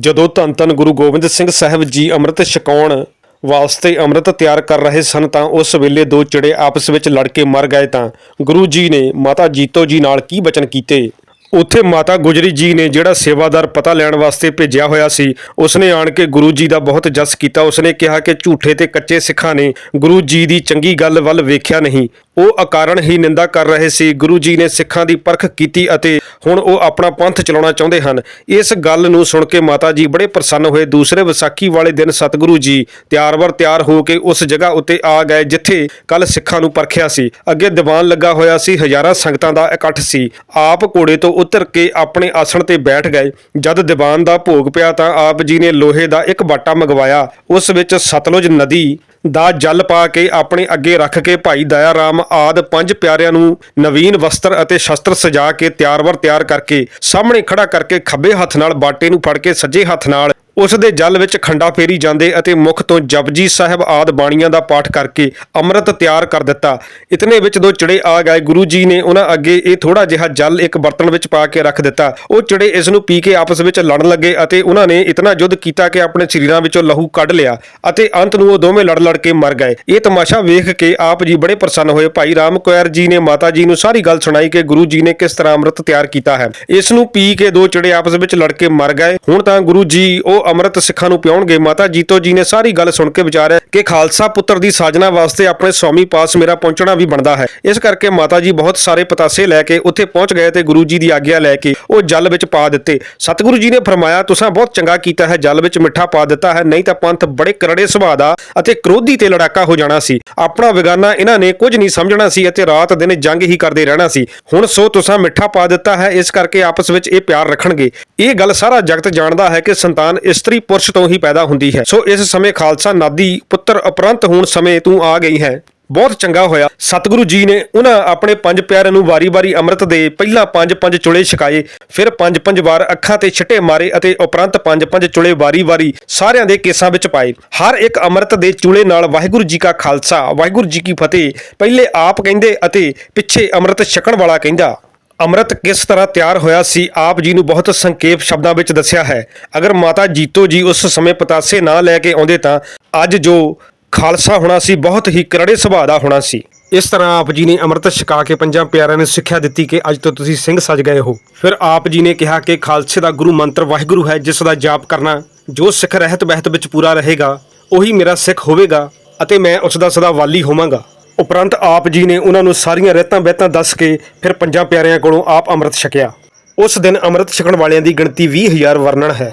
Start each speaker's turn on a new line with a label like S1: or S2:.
S1: ਜਦੋਂ ਧੰਨ ਧੰਨ ਗੁਰੂ ਗੋਬਿੰਦ ਸਿੰਘ ਸਾਹਿਬ ਜੀ ਅੰਮ੍ਰਿਤ ਛਕਾਉਣ ਵਾਸਤੇ ਅੰਮ੍ਰਿਤ ਤਿਆਰ ਕਰ ਰਹੇ ਸਨ ਤਾਂ ਉਸ ਵੇਲੇ ਦੋ ਚਿੜੇ ਆਪਸ ਵਿੱਚ ਲੜ ਕੇ ਮਰ ਗਏ ਤਾਂ ਗੁਰੂ ਜੀ ਨੇ ਮਾਤਾ ਜੀਤੋ ਜੀ ਨਾਲ ਕੀ ਬਚਨ ਕੀਤੇ? ਉੱਥੇ ਮਾਤਾ ਗੁਜਰੀ ਜੀ ਨੇ ਜਿਹੜਾ ਸੇਵਾਦਾਰ ਪਤਾ ਲੈਣ ਵਾਸਤੇ ਭੇਜਿਆ ਹੋਇਆ ਸੀ, ਉਸਨੇ ਆਣ ਕੇ ਗੁਰੂ ਜੀ ਦਾ ਬਹੁਤ ਜਸ ਕੀਤਾ। ਉਸਨੇ ਕਿਹਾ ਕਿ ਝੂਠੇ ਤੇ ਕੱਚੇ ਸਿੱਖਾਂ ਨੇ ਗੁਰੂ ਜੀ ਦੀ ਚੰਗੀ ਗੱਲ ਵੱਲ ਵੇਖਿਆ ਨਹੀਂ। ਉਹ ਅਕਾਰਨ ਹੀ ਨਿੰਦਾ ਕਰ ਰਹੇ ਸੀ। ਗੁਰੂ ਜੀ ਨੇ ਸਿੱਖਾਂ ਦੀ ਪਰਖ ਕੀਤੀ ਅਤੇ ਹੁਣ ਉਹ ਆਪਣਾ ਪੰਥ ਚਲਾਉਣਾ ਚਾਹੁੰਦੇ ਹਨ। ਇਸ ਗੱਲ ਨੂੰ ਸੁਣ ਕੇ ਮਾਤਾ ਜੀ ਬੜੇ ਪ੍ਰਸੰਨ ਹੋਏ। ਦੂਸਰੇ ਵਿਸਾਖੀ ਵਾਲੇ ਦਿਨ ਸਤਿਗੁਰੂ ਜੀ ਤਿਆਰ-ਵਰ ਤਿਆਰ ਹੋ ਕੇ ਉਸ ਜਗ੍ਹਾ ਉੱਤੇ ਆ ਗਏ, ਜਿੱਥੇ ਕੱਲ ਸਿੱਖਾਂ ਨੂੰ ਪਰਖਿਆ ਸੀ। ਅੱਗੇ ਦੀਵਾਨ ਲੱਗਾ ਹੋਇਆ ਸੀ। ਹਜ਼ਾਰਾਂ ਸੰਗਤਾਂ ਦਾ ਇਕੱਠ ਸੀ। ਆਪ ਘੋੜੇ ਤੋਂ ਉਤਰ ਕੇ ਆਪਣੇ ਆਸਣ ਤੇ ਬੈਠ ਗਏ। ਜਦ ਦੀਵਾਨ ਦਾ ਭੋਗ ਪਿਆ ਤਾਂ ਆਪ ਜੀ ਨੇ ਲੋਹੇ ਦਾ ਇੱਕ ਬਾਟਾ ਮੰਗਵਾਇਆ। ਉਸ ਵਿੱਚ ਸਤਲੁਜ ਨਦੀ ਦਾ ਜਲ ਪਾ ਕੇ ਆਪਣੇ ਅੱਗੇ ਰੱਖ ਕੇ ਭਾਈ ਦਇਆ ਰਾਮ ਆਦ ਪੰਜ ਪਿਆਰਿਆਂ ਨੂੰ ਨਵੀਨ ਵਸਤਰ ਅਤੇ ਸ਼ਸਤਰ ਸਜਾ ਕੇ ਤਿਆਰ-ਵਰ ਤਿਆਰ ਕਰਕੇ ਸਾਹਮਣੇ ਖੜਾ ਕਰਕੇ ਖੱਬੇ ਹੱਥ ਨਾਲ ਬਾਟੇ ਨੂੰ ਫੜ ਕੇ ਸੱਜੇ ਹੱਥ ਨਾਲ ਉਸ ਦੇ ਜਲ ਵਿੱਚ ਖੰਡਾ ਫੇਰੀ ਜਾਂਦੇ ਅਤੇ ਮੁਖ ਤੋਂ ਜਪਜੀ ਸਾਹਿਬ ਆਦ ਬਾਣੀਆਂ ਦਾ ਪਾਠ ਕਰਕੇ ਅੰਮ੍ਰਿਤ ਤਿਆਰ ਕਰ ਦਿੱਤਾ। ਇਤਨੇ ਵਿੱਚ ਦੋ ਚਿੜੇ ਆ ਗਏ। ਗੁਰੂ ਜੀ ਨੇ ਉਹਨਾਂ ਅੱਗੇ ਇਹ ਥੋੜਾ ਜਿਹਾ ਜਲ ਇੱਕ ਬਰਤਨ ਵਿੱਚ ਪਾ ਕੇ ਰੱਖ ਦਿੱਤਾ। ਉਹ ਚਿੜੇ ਇਸ ਨੂੰ ਪੀ ਕੇ ਆਪਸ ਵਿੱਚ ਲੜਨ ਲੱਗੇ ਅਤੇ ਉਹਨਾਂ ਨੇ ਇਤਨਾ ਯੁੱਧ ਕੀਤਾ ਕਿ ਆਪਣੇ ਸਰੀਰਾਂ ਵਿੱਚੋਂ ਲਹੂ ਕੱਢ ਲਿਆ ਅਤੇ ਅੰਤ ਨੂੰ ਉਹ ਦੋਵੇਂ ਲੜ ਲੜ ਕੇ ਮਰ ਗਏ। ਇਹ ਤਮਾਸ਼ਾ ਵੇਖ ਕੇ ਆਪ ਜੀ ਬੜੇ ਪ੍ਰਸੰਨ ਹੋਏ। ਭਾਈ ਰਾਮ ਕੁਇਰ ਜੀ ਨੇ ਮਾਤਾ ਜੀ ਨੂੰ ਸਾਰੀ ਗੱਲ ਸੁਣਾਈ ਕਿ ਗੁਰੂ ਜੀ ਨੇ ਕਿਸ ਤਰ੍ਹਾਂ ਅੰਮ੍ਰਿਤ ਤਿਆਰ ਕੀਤਾ ਹੈ। ਇਸ ਨੂੰ ਪੀ ਕੇ ਦੋ ਚਿੜੇ ਆਪਸ ਵਿੱਚ ਲੜ ਕੇ ਮਰ ਗਏ। ਹੁਣ ਤਾਂ ਗੁਰੂ ਜੀ ਉਹ ਅੰਮ੍ਰਿਤ ਸਿੱਖਾਂ ਨੂੰ ਪਿਉਣਗੇ ਮਾਤਾ ਜੀਤੋ ਜੀ ਨੇ ਸਾਰੀ ਗੱਲ ਸੁਣ ਕੇ ਵਿਚਾਰਿਆ ਕਿ ਖਾਲਸਾ ਪੁੱਤਰ ਦੀ ਸਾਜਨਾ ਵਾਸਤੇ ਆਪਣੇ ਸਵਾਮੀ ਪਾਸ ਮੇਰਾ ਪਹੁੰਚਣਾ ਵੀ ਬਣਦਾ ਹੈ। ਇਸ ਕਰਕੇ ਮਾਤਾ ਜੀ ਬਹੁਤ ਸਾਰੇ ਪਤਾਸੇ ਲੈ ਕੇ ਉੱਥੇ ਪਹੁੰਚ ਗਏ ਤੇ ਗੁਰੂ ਜੀ ਦੀ ਆਗਿਆ ਲੈ ਕੇ ਉਹ ਜਲ ਵਿੱਚ ਪਾ ਦਿੱਤੇ। ਸਤਿਗੁਰੂ ਜੀ ਨੇ ਫਰਮਾਇਆ, ਤੁਸੀਂ ਬਹੁਤ ਚੰਗਾ ਕੀਤਾ ਹੈ, ਜਲ ਵਿੱਚ ਮਿੱਠਾ ਪਾ ਦਿੱਤਾ ਹੈ, ਨਹੀਂ ਤਾਂ ਪੰਥ ਬੜੇ ਕਰੜੇ ਸੁਭਾਅ ਦਾ ਅਤੇ ਕ੍ਰੋਧੀ ਤੇ ਲੜਾਕਾ ਹੋ ਜਾਣਾ ਸੀ। ਆਪਣਾ ਵਿਗਾਨਾ ਇਹਨਾਂ ਨੇ ਕੁਝ ਨਹੀਂ ਸਮਝਣਾ ਸੀ ਅਤੇ ਰਾਤ ਦਿਨ ਜੰਗ ਹੀ ਕਰਦੇ ਰਹਿਣਾ ਸੀ। ਹੁਣ ਸੋ ਤੁਸੀਂ ਮਿੱਠਾ ਪਾ ਦਿੱਤਾ ਹੈ, ਇਸ ਕਰਕੇ ਆਪਸ ਵਿੱਚ ਇਹ ਪਿਆਰ ਰੱਖਣਗੇ। ਇਹ ਗੱਲ ਸਾਰਾ ਜਗਤ ਜਾਣਦਾ ਹੈ ਕਿ ਸੰਤਾਨ ਇਸਤਰੀ ਪੁਰਸ਼ ਤੋਂ ਹੀ ਪੈਦਾ ਹੁੰਦੀ ਹੈ। ਸੋ ਇਸ ਸਮੇਂ ਖਾਲਸਾ ਨਾਦੀ ਪੁੱਤਰ ਉਪਰੰਤ ਹੋਣ ਸਮੇਂ ਤੂੰ ਆ ਗਈ ਹੈ। ਬਹੁਤ ਚੰਗਾ ਹੋਇਆ। ਸਤਿਗੁਰੂ ਜੀ ਨੇ ਉਹਨਾਂ ਆਪਣੇ ਪੰਜ ਪਿਆਰਿਆਂ ਨੂੰ ਵਾਰੀ-ਵਾਰੀ ਅੰਮ੍ਰਿਤ ਦੇ ਪਹਿਲਾਂ ਪੰਜ-ਪੰਜ ਚੁਲੇ ਛਕਾਏ, ਫਿਰ ਪੰਜ-ਪੰਜ ਵਾਰ ਅੱਖਾਂ ਤੇ ਛਿੱਟੇ ਮਾਰੇ ਅਤੇ ਉਪਰੰਤ ਪੰਜ-ਪੰਜ ਚੁਲੇ ਵਾਰੀ-ਵਾਰੀ ਸਾਰਿਆਂ ਦੇ ਕੇਸਾਂ ਵਿੱਚ ਪਾਏ। ਹਰ ਇੱਕ ਅੰਮ੍ਰਿਤ ਦੇ ਚੁਲੇ ਨਾਲ ਵਾਹਿਗੁਰੂ ਜੀ ਕਾ ਖਾਲਸਾ, ਵਾਹਿਗੁਰੂ ਜੀ ਕੀ ਫਤਿਹ, ਪਹਿਲੇ ਆਪ ਕਹਿੰਦੇ ਅਤੇ ਪਿੱਛੇ ਅੰਮ੍ਰਿਤ ਛਕਣ ਵਾਲਾ ਕਹਿੰਦਾ। ਅੰਮ੍ਰਿਤ ਕਿਸ ਤਰ੍ਹਾਂ ਤਿਆਰ ਹੋਇਆ ਸੀ, ਆਪ ਜੀ ਨੂੰ ਬਹੁਤ ਸੰਖੇਪ ਸ਼ਬਦਾਂ ਵਿੱਚ ਦੱਸਿਆ ਹੈ। ਅਗਰ ਮਾਤਾ ਜੀਤੋ ਜੀ ਉਸ ਸਮੇਂ ਪਤਾਸੇ ਨਾ ਲੈ ਕੇ ਆਉਂਦੇ ਤਾਂ ਅੱਜ ਜੋ ਖਾਲਸਾ ਹੋਣਾ ਸੀ, ਬਹੁਤ ਹੀ ਕਰੜੇ ਸੁਭਾਅ ਦਾ ਹੋਣਾ ਸੀ। ਇਸ ਤਰ੍ਹਾਂ ਆਪ ਜੀ ਨੇ ਅੰਮ੍ਰਿਤ ਛਕਾ ਕੇ ਪੰਜਾਂ ਪਿਆਰਿਆਂ ਨੂੰ ਸਿੱਖਿਆ ਦਿੱਤੀ ਕਿ ਅੱਜ ਤੋਂ ਤੁਸੀਂ ਸਿੰਘ ਸਜ ਗਏ ਹੋ। ਫਿਰ ਆਪ ਜੀ ਨੇ ਕਿਹਾ ਕਿ ਖਾਲਸੇ ਦਾ ਗੁਰੂ ਮੰਤਰ ਵਾਹਿਗੁਰੂ ਹੈ, ਜਿਸ ਦਾ ਜਾਪ ਕਰਨਾ, ਜੋ ਸਿੱਖ ਰਹਿਤ ਬਹਿਤ ਵਿੱਚ ਪੂਰਾ ਰਹੇਗਾ, ਉਹੀ ਮੇਰਾ ਸਿੱਖ ਹੋਵੇਗਾ ਅਤੇ ਮੈਂ ਉਸ ਦਾ ਸਦਾ ਵਾਲੀ ਹੋਵਾਂਗਾ। ਉਪਰੰਤ ਆਪ ਜੀ ਨੇ ਉਹਨਾਂ ਨੂੰ ਸਾਰੀਆਂ ਰਹਿਤਾਂ ਬਹਿਤਾਂ ਦੱਸ ਕੇ ਫਿਰ ਪੰਜਾਂ ਪਿਆਰਿਆਂ ਕੋਲੋਂ ਆਪ ਅੰਮ੍ਰਿਤ ਛਕਿਆ। ਉਸ ਦਿਨ ਅੰਮ੍ਰਿਤ ਛਕਣ ਵਾਲਿਆਂ ਦੀ ਗਿਣਤੀ 20000 ਵਰਣਨ ਹੈ।